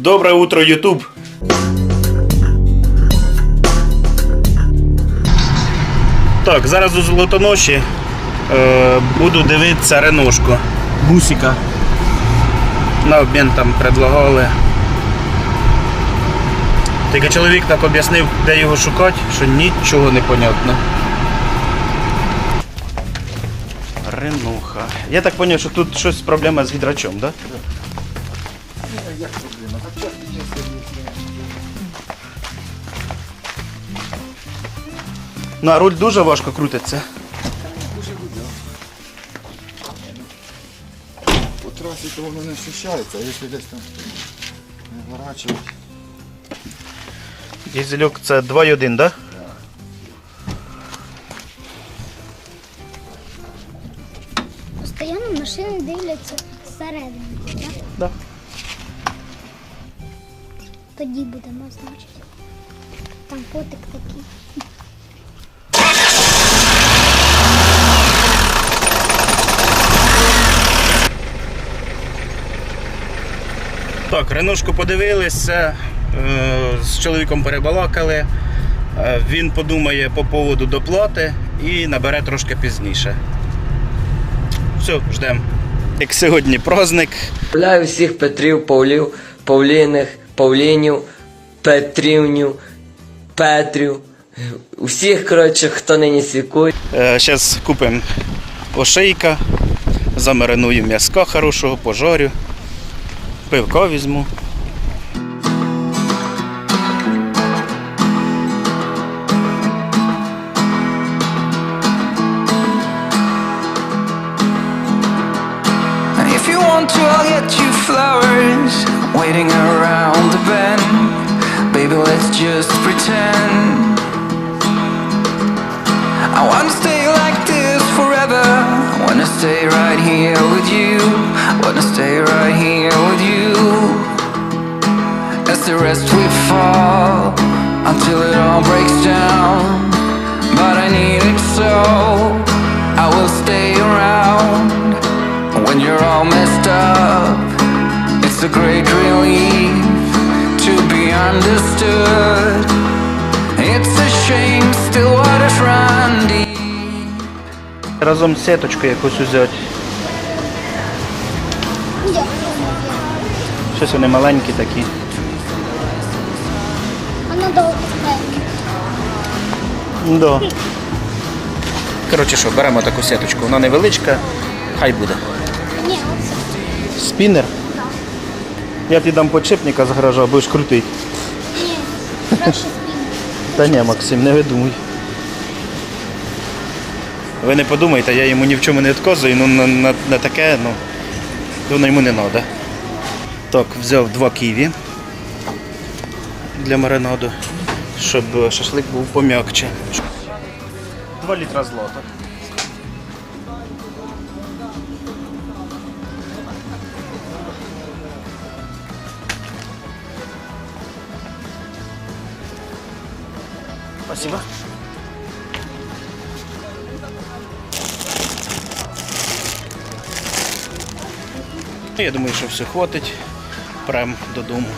Доброе утро, Ютуб! Так, зараз у Золотоноші е, буду дивитися реношку. Бусика. На обмін там предлагали. Тільки чоловік так об'яснив, де його шукати, що нічого не понятно. Ренуха. Я так зрозумів, що тут щось проблема з гідрачом, так? Да? Ну, а руль дуже важко крутиться. Дуже По трасі то воно не ощущається, а якщо десь там не вворачувати. Дізельок це 2,1, так? Да? Постоянно машини дивляться всередину, так? Да. Тоді будемо значить. Там котик такий. Так, Реношку подивилися, е, з чоловіком перебалакали. Е, Він подумає по поводу доплати і набере трошки пізніше. Все, ждемо. Як сьогодні праздник. Поздравляю всіх Петрів, Павлів, Павліних, Павлінів, Петрівню, Петрів. Усіх, коротше, хто нині свікує. Зараз купимо ошейка, замаринуємо м'язка хорошого, пожарю, пивка візьму. To, I'll get you flowers waiting around the bend. Baby, let's just pretend. I wanna stay wanna stay right here with you. Wanna stay right here with you. As the rest we fall until it all breaks down. But I need it so. I will stay around when you're all messed up. It's a great relief to be understood. It's a shame still waters run deep. Разом з сеточкою якусь взяти. Щось вони маленькі такі. Вона довго. Да. Коротше що, беремо таку сеточку. Вона невеличка, хай буде. Ні, оце. Спіннер. Я тобі дам подшипника з гаража, будеш крутити. Ні, краще спінь. Та ні, Максим, не видумуй. Ви не подумайте, я йому ні в чому не відказую, ну на, на, на таке, ну, воно йому не треба. Так, взяв два ківі для маринаду, щоб шашлик був пом'якче. Два літра злота. Спасибо. Ну, Я думаю, що все хватить. Прям додому.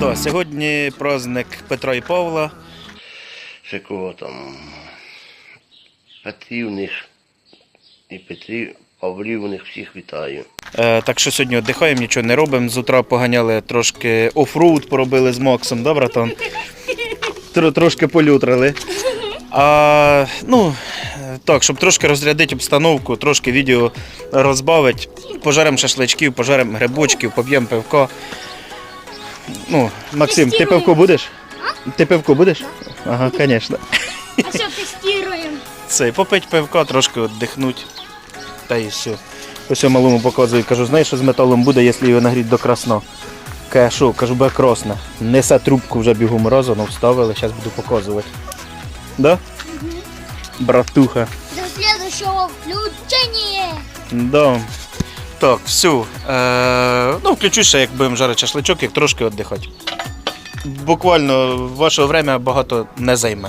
Да, сьогодні праздник Петра і Павла. ще кого там Петрівних і Петрів, Павлівних всіх вітаю. Е, так що сьогодні віддихаємо, нічого не робимо. З утра поганяли трошки офроуд поробили з Максом, да, братан? Тро- трошки полютрили. А, ну, так, щоб трошки розрядити обстановку, трошки відео розбавити. Пожаримо шашличків, пожаримо грибочків, поп'ємо пивко. Ну, Максим, ти пивко будеш? Ти пивко будеш? Ага, звісно. А все, тестуємо. Це попить пивка, трошки віддихнути. Та і все. Ось я малому показую, кажу, знаєш, що з металом буде, якщо його нагріти до красна. Каже, що, кажу, буде красна. Несе трубку вже бігом розану, вставили, зараз буду показувати. Да? Братуха. До следующего включения. Да. Так, всю. Е, ну, включу ще, як будемо жарити шашличок, як трошки віддихати. Буквально вашого время багато не займе.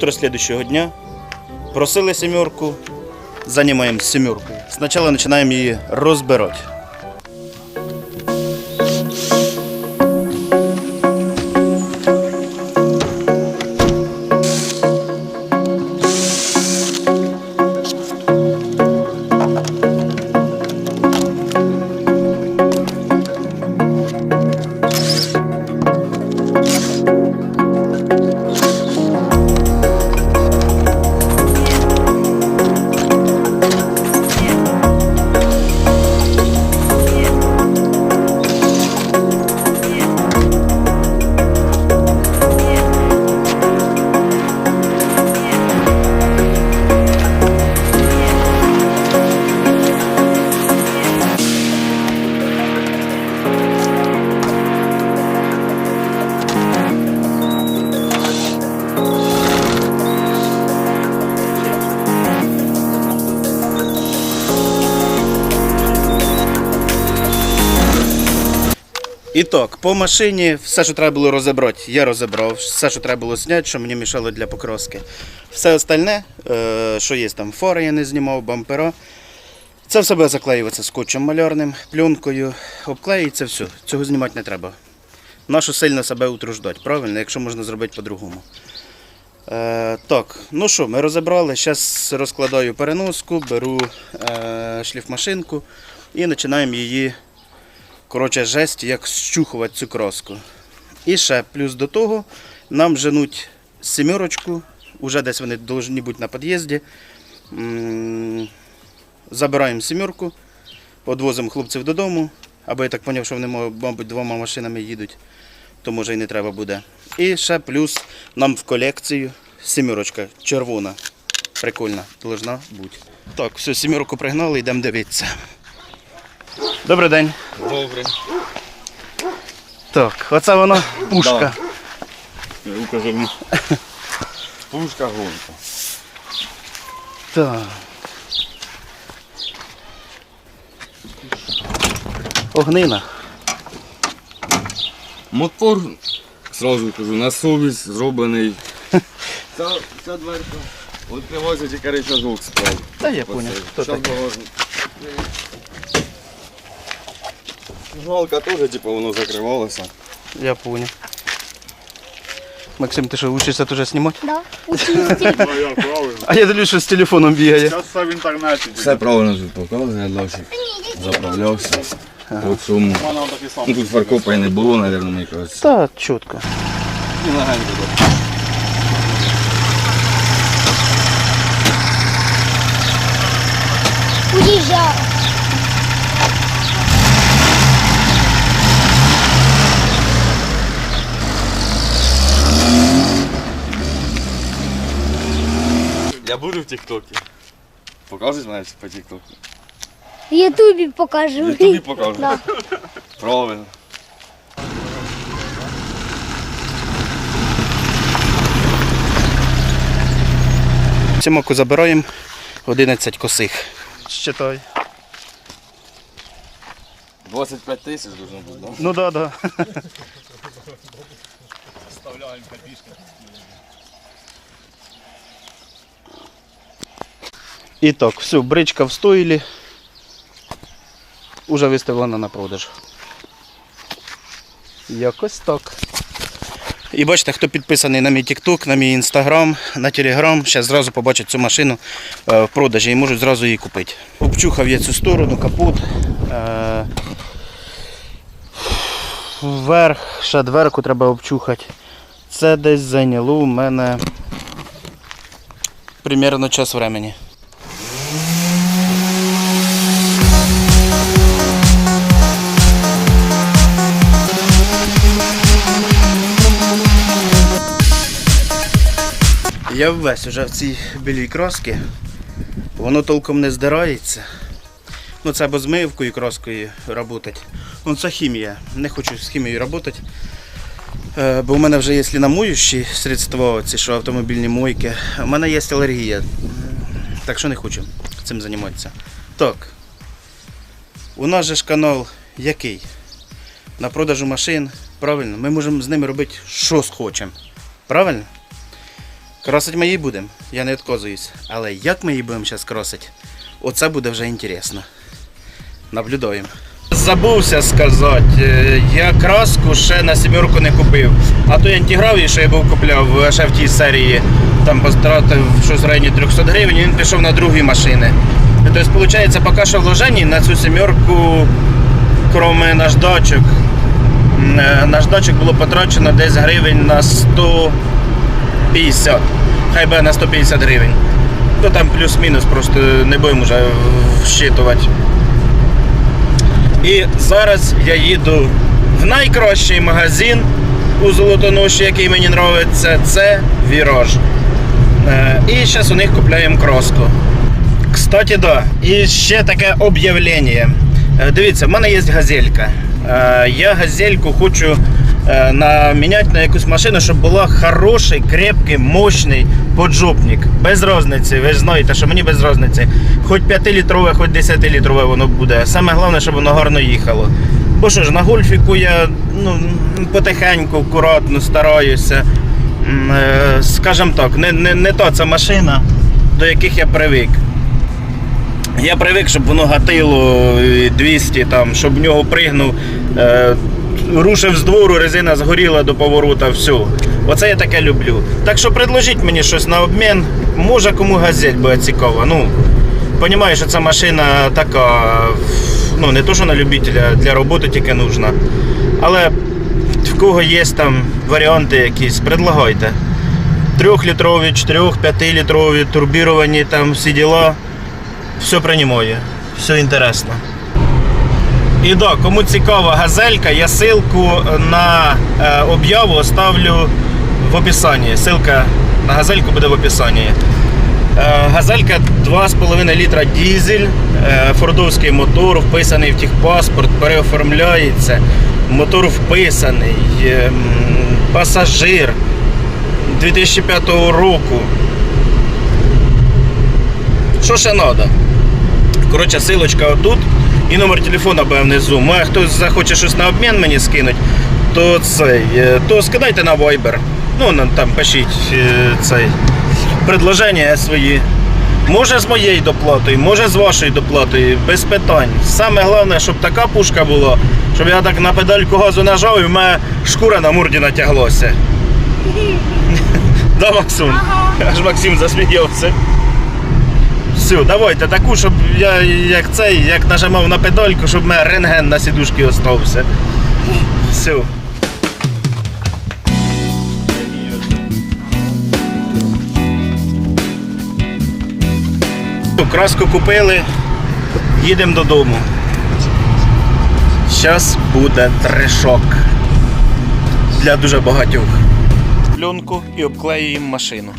Утро следующего дня. Просили семерку, занимаем семерку. Спочатку починаємо її розбирати. І так, по машині все, що треба було розібрати, я розібрав. Все, що треба було зняти, що мені мішало для покроски. Все остальне, е, що є там, фори я не знімав, бампера. Це все буде заклеюватися скотчем малярним, пленкою, обклеїться все. Цього знімати не треба. Нащо сильно себе утруждати, правильно, якщо можна зробити по-другому. Е, так, ну що, ми розібрали. Зараз розкладаю переноску, беру е, шліфмашинку і починаємо її коротше, жесть, як щухувати цю краску. І ще плюс до того нам женуть сімерочку, уже десь вони повинні бути на під'їзді. Забираємо сімерку, відвозимо хлопців додому, або я так зрозумів, що вони, мабуть, двома машинами їдуть, то може і не треба буде. І ще плюс нам в колекцію сімерочка червона. Прикольна, должна бути. Так, все, сімерку пригнали, йдемо дивитися. Добрий день. Добре. Так, оце воно пушка. Укажи мені. Пушка гонка. Так. Огнина. Мотор, сразу кажу, на совість зроблений. Ця, ця дверка. Відкривається тільки речажок справа. Та я поняв, хто такий. багажник. Жгалка теж, типу, воно закривалося. Я понял. Максим, ти що, учишся теж знімати? Да. Ну, я правильно. А я дивлюсь, що з телефоном бігає. Зараз все в інтернеті. Все правильно тут показує, Льошик. Заправлявся. По всьому. У мене такий сам. Ну, тут фаркопа і не було, мабуть, мені кажеться. Та чітко. І легенько так. Уїжджав. Я буду в Тіктокі. Покажеш мене по Тіктоку? В Ютубі покажу. В Ютубі покажу. Да. Правильно. Сімоку забираємо 11 косих. Считай. 25 тисяч должно бути, да? Ну да, да. І так, все, бричка в стойлі. Уже виставлена на продаж. Якось так. І бачите, хто підписаний на мій TikTok, на мій Instagram, на Telegram, зараз зразу побачить цю машину е, в продажі і можуть зразу її купити. Обчухав я цю сторону, капот. Е, Вверх, ще дверку треба обчухати. Це десь зайняло у мене примерно час времени. Я ввесь уже в цій білій краски. Воно толком не здирається. Ну це або з мивкою краскою працювати. Ну це хімія. Не хочу з хімією працювати. Е, Бо у мене вже є сліномуючі средства, ці що автомобільні мойки. У мене є алергія. Так що не хочу цим займатися. Так. У нас же ж канал який? На продажу машин. Правильно, ми можемо з ними робити, що схочемо. Правильно? Кросить ми її будемо, я не відказуюсь. Але як ми її будемо зараз кросити, оце буде вже інтересно. Наблюдаємо. Забувся сказати, е, я краску ще на сімерку не купив. А той антигравій, що я був купляв е, ще в тій серії, там потратив щось в районі 300 гривень, він пішов на другі машини. Тобто, виходить, поки що вложені на цю сімерку, кроме наждачок, е, наждачок було потрачено десь гривень на 100. 50. Хай би на 150 гривень. Ну там плюс-мінус, просто не будемо вже вщитувати. І зараз я їду в найкращий магазин у Золотоноші, який мені подобається, це Віраж. Е, І зараз у них купляємо кроску. Кстати, да. І ще таке об'явлення. Е, Дивіться, в мене є газелька. Е, Я газельку хочу е, наміняти на якусь машину, щоб була хороший, крепкий, мощний поджопник. Без різниці. Ви ж знаєте, що мені без різниці. Хоч 5-літрове, хоч 10-літрове воно буде. Саме головне, щоб воно гарно їхало. Бо що ж, на гольфіку я ну, потихеньку, акуратно стараюся. Е, Скажем так, не, не, не та ця машина, до яких я привик. Я привик, щоб воно гатило 200, там, щоб в нього пригнув, е, рушив з двору, резина згоріла до поворота, все. Оце я таке люблю. Так що предложіть мені щось на обмін. Може кому газель буде цікаво. Ну, Понімаю, що ця машина така, ну не то, що на любителя, для роботи тільки нужна. Але в кого є там варіанти якісь, предлагайте. Трьохлітрові, 4-5 літрові, турбіровані там всі діла. Все приймаю, все інтересно. І да, кому цікава газелька, я ссылку на е, об'яву оставлю в описанні. Ссылка на газельку буде в описанні. Е, газелька 2,5 літра дізель, е, фордовський мотор, вписаний в техпаспорт, переоформляється. Мотор вписаний, пасажир 2005 року. Що ще треба? Коротше, силочка отут і номер телефона буде внизу. Може хтось захоче щось на обмін мені скинуть, то цей, е, то скидайте на Viber. Ну, там пишіть е, цей предложення свої. Може з моєю доплатою, може з вашою доплатою, без питань. Саме головне, щоб така пушка була, щоб я так на педальку газу нажав і в мене шкура на морді натяглося. Да, Максим? Аж Максим засміявся. Все, давайте таку, щоб я як цей, як нажимав на педальку, щоб в мене рентген на сідушці остався. Все. Краску купили, їдемо додому. Зараз буде трешок для дуже багатьох. Пленку і обклеюємо машину.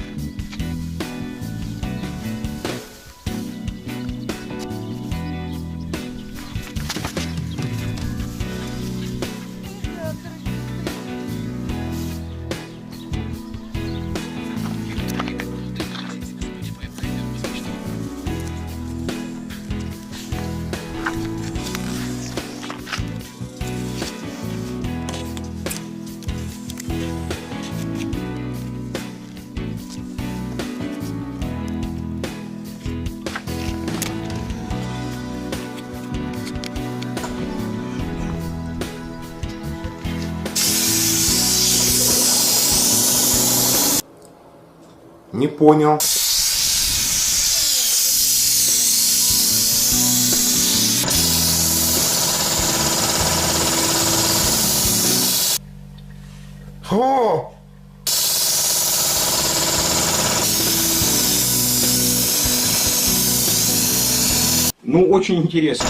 Не понял. О! Ну, очень интересно.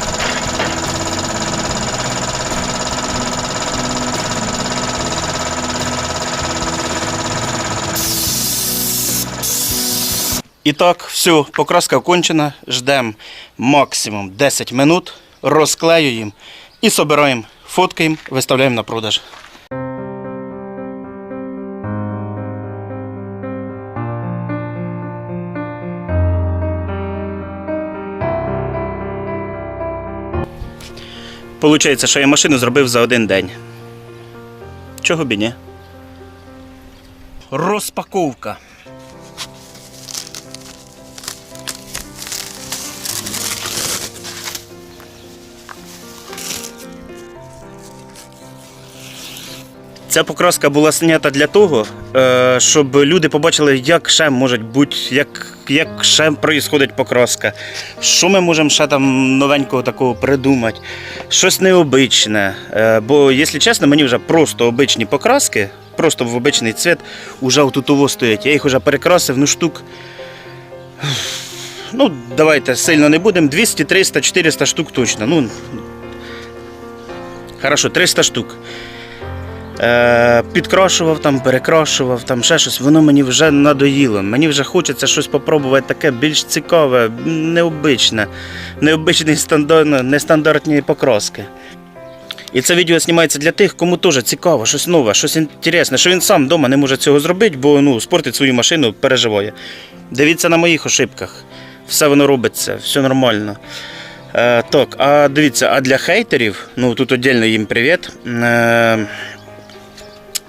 І так, все, покраска окончена. Ждемо максимум 10 минут, розклеюємо і собираємо, фоткаємо, виставляємо на продаж. Получається, що я машину зробив за один день. Чого б і ні? Розпаковка. Ця покраска була знята для того, е, щоб люди побачили, як ще може бути, як, як ще відбувається покраска. Що ми можемо ще там новенького такого придумати. Щось необичне. Е, Бо, якщо чесно, мені вже просто обичні покраски, просто в обичний цвіт, уже отутово стоять. Я їх вже перекрасив, ну штук. Ну, давайте сильно не будемо. 200, 300, 400 штук точно. Ну, хорошо, 300 штук. Е, підкрашував там, перекрашував, там ще щось, воно мені вже надоїло. Мені вже хочеться щось попробувати таке більш цікаве, необичне, необичні нестандартні покраски. І це відео знімається для тих, кому теж цікаво, щось нове, щось інтересне, що він сам вдома не може цього зробити, бо ну, спортить свою машину, переживає. Дивіться на моїх ошибках. Все воно робиться, все нормально. Е, так, а дивіться, а для хейтерів, ну тут віддільно їм привіт. Е,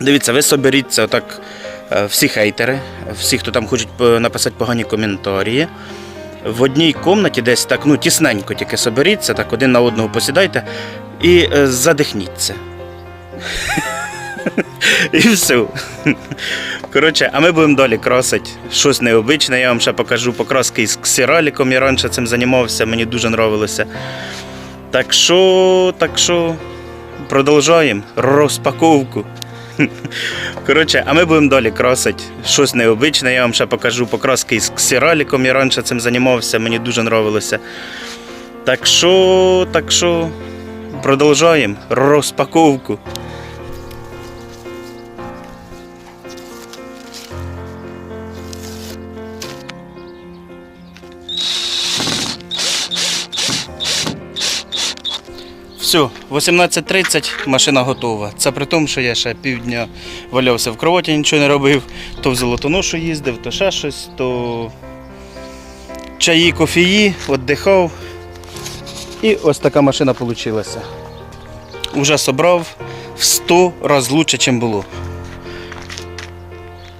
Дивіться, ви соберіться отак е, всі хейтери, всі, хто там хочуть написати погані коментарі. В одній кімнаті десь так, ну, тісненько тільки соберіться, так один на одного посідайте і е, задихніться. І все. Коротше, а ми будемо далі красити щось необичне. Я вам ще покажу покраски із ксераліком. Я раніше цим займався, мені дуже нравилося. Так що, так що, продовжуємо розпаковку. Коротше, а ми будемо далі красити щось необичне. Я вам ще покажу покраски із ксераліком. Я раніше цим займався, мені дуже нравилося. Так що, так що, продовжуємо розпаковку. Все, 18.30 машина готова. Це при тому, що я ще півдня валявся в кроваті, нічого не робив. То в золотоношу їздив, то ще щось, то чаї, кофеї, віддихав. І ось така машина вийшла. Уже собрав в 100 разів лучше, ніж було.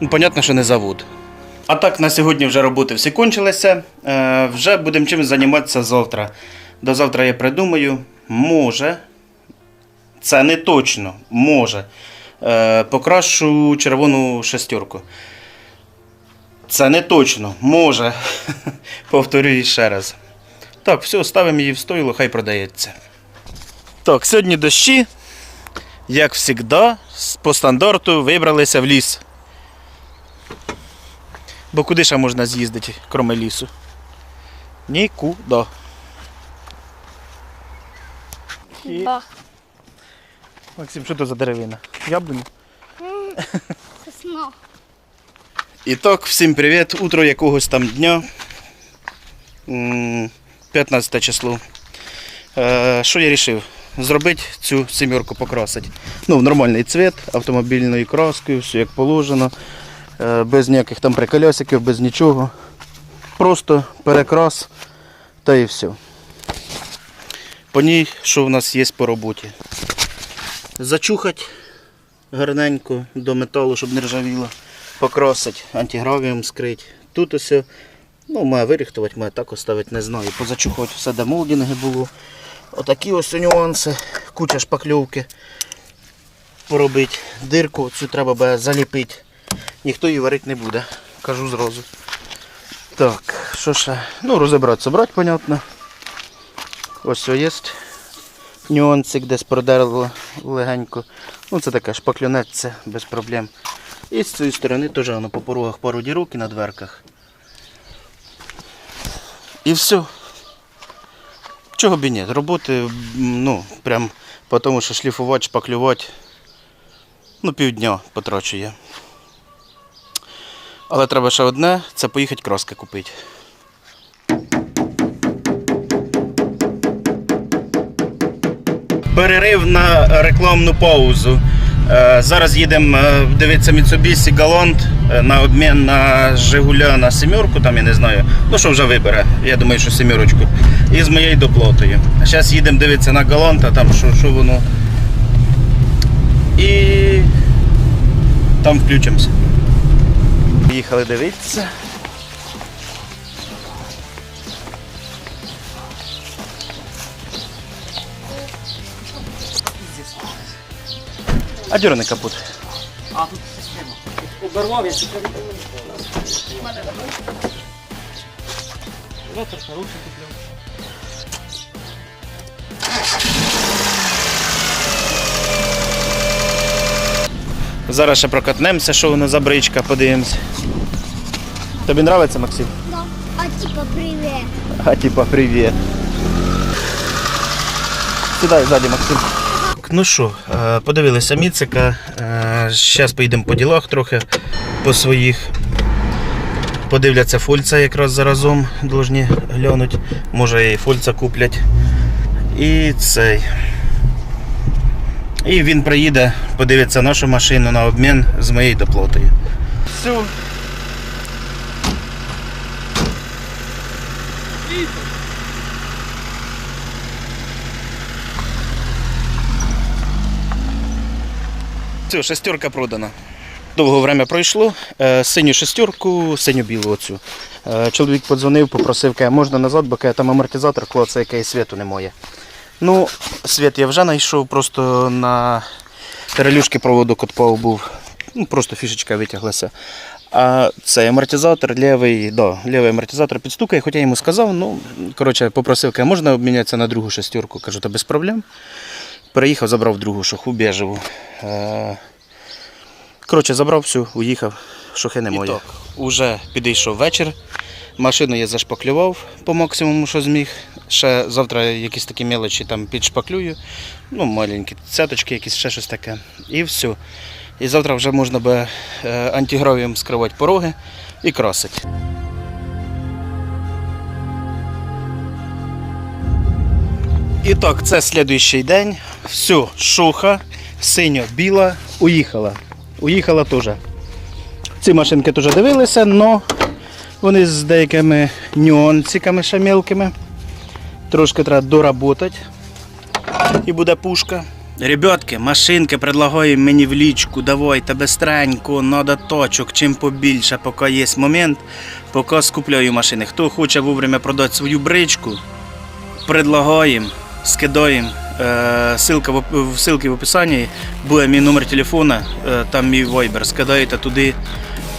Ну, понятно, що не завод. А так, на сьогодні вже роботи всі кончилися. Е, вже будемо чимось займатися завтра. До завтра я придумаю. Може, це не точно, може. Е, покрашу червону шестерку. Це не точно, може. Повторюю ще раз. Так, все, ставимо її в стойло, хай продається. Так, сьогодні дощі, як завжди, по стандарту вибралися в ліс. Бо куди ще можна з'їздити, крім лісу? Нікуди. Бах. Максим, що це за деревина? Яблуня? Сосна. І так, всім привіт. Утро якогось там дня. 15 число. Е, Що я вирішив? Зробити цю сімерку покрасити. Ну, в нормальний цвіт, автомобільною краскою, все як положено. Е, Без ніяких там приколясиків, без нічого. Просто перекрас та і все. По ній, що в нас є по роботі. Зачухати гарненько до металу, щоб не ржавіло. Покрасить, антигравієм скрить. Тут ось, ну, має виріхтувати, має так оставити, не знаю. Позачухати все, де молдинги було. Отакі ось нюанси, куча шпакльовки поробити. Дирку цю треба буде заліпити. Ніхто її варити не буде. кажу зразу. Так, що ще? Ну, розібратися, брати, понятно. Ось є. Нюансик десь продерло легенько. Ну це таке шпаклюнець, це без проблем. І з цієї сторони теж воно по порогах пару дірок і на дверках. І все. Чого б і ні? Роботи, ну, прям по тому, що шліфувати, шпаклювати, ну, півдня потрачу. Але треба ще одне, це поїхати краски купити. Перерив на рекламну паузу. Е, Зараз їдемо е, дивитися Mitsubishi Galant е, на обмін на Жигуля на семерку, там я не знаю. Ну що вже вибере, я думаю, що семерочку. І з моєю доплатою. А зараз їдемо дивитися на Галанта, там що, що воно. І там включимося. Їхали дивитися. А дьорний капут. Зараз ще прокатнемося, що воно за бричка, подивимось. Тобі подобається, Максим? А типа привет. А типа привіт. Сідай ззаді, Максим. Ну що, е, подивилися Міцика. Зараз поїдемо по ділах трохи по своїх. Подивляться фольца якраз заразом должні глянуть. Може і фольца куплять. І цей. І він приїде, подивиться нашу машину на обмін з моєю доплатою. Все. Все, шестерка продана. Довго время пройшло. Е, Синю шестерку, синю білу оцю. Е, Чоловік подзвонив, попросив, каже, можна назад, бо каже, там амортизатор клацає, який світу немає. Ну, світ я вже знайшов, просто на релюшки проводок відпав був. Ну, просто фішечка витяглася. А цей амортизатор, лівий, да, лівий амортизатор підстукає, хоча я йому сказав, ну, коротше, попросив, каже, можна обмінятися на другу шестерку. Кажу, то без проблем. Переїхав, забрав другу шоху біжеву. Е, Коротше, забрав всю, уїхав, шохи немає. І так, уже підійшов вечір. Машину я зашпаклював по максимуму, що зміг. Ще завтра якісь такі мелочі там підшпаклюю. Ну, маленькі цяточки, якісь ще щось таке. І все. І завтра вже можна би е, антигравієм скривати пороги і красити. І так, це слідуючий день. Все, шуха, синьо-біла, уїхала. Уїхала теж. Ці машинки теж дивилися, але вони з деякими нюансиками ще мелкими. Трошки треба доработати. І буде пушка. Ребятки, машинки предлагаємо мені в лічку. Давайте бистренько, надо точок, чим побільше, поки є момент, поки скупляю машини. Хто хоче вовремя продати свою бричку, предлагаємо, скидаємо. Е, ссылка в, оп- в описанні буде мій номер телефона, е, там мій вайбер. Скидаєте туди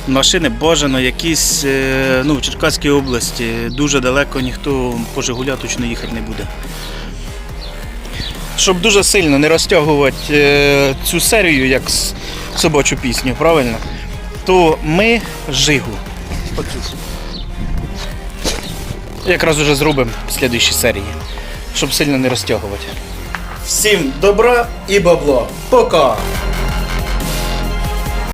машини, бажано якісь е, ну, в Черкаській області. Дуже далеко ніхто по Жигуля точно їхати не буде. Щоб дуже сильно не розтягувати цю серію, як собачу пісню, правильно? То ми Жигу. Якраз уже зробимо в слідчій серії, щоб сильно не розтягувати. Всім добра і бабло. Пока!